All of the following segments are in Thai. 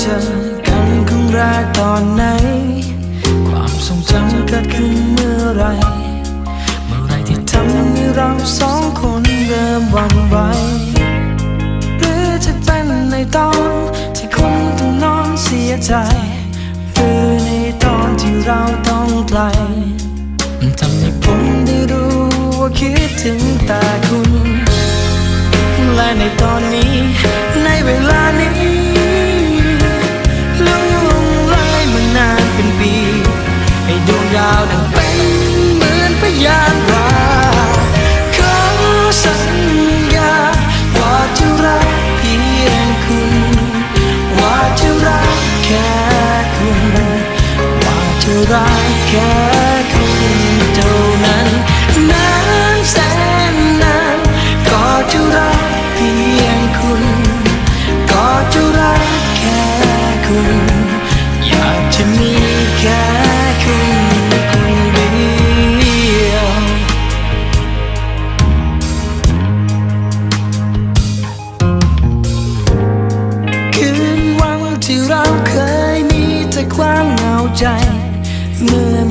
เจอกันครั้งแรกตอนไหน ความทรงจำเกิดขึ้นเมื่อไร เมื่อไรที่ทำให้เราสองคนเริ่มหวั่นไหวหรือจะเป็นในตอนที่คุณต้องนอนเสียใจ หรือในตอนที่เราต้องไกลทำให้ผมได้รู้ว่าคิดถึงแต่คุณ และในตอนนี้ในเวลานี้ แค่คุณเท่านั้น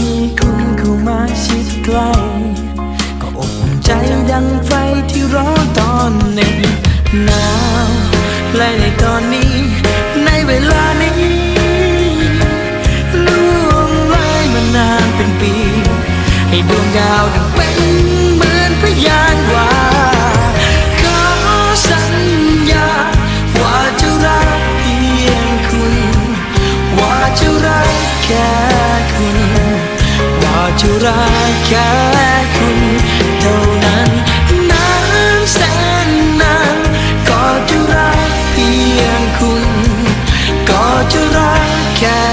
มีคุณเข้ามาชิดใกล้ก็อบอุ่นใจดังไฟที่ร้อนตอนหนึ่งหนาวและในตอนนี้ ในเวลานี้ล่วงเลยมานานเป็นปี ให้ดวงดาวดัง จะรักแค่คุณเท่านั้นนานแสนนานก็จะรักเพียงคุณ ก็จะรักแค่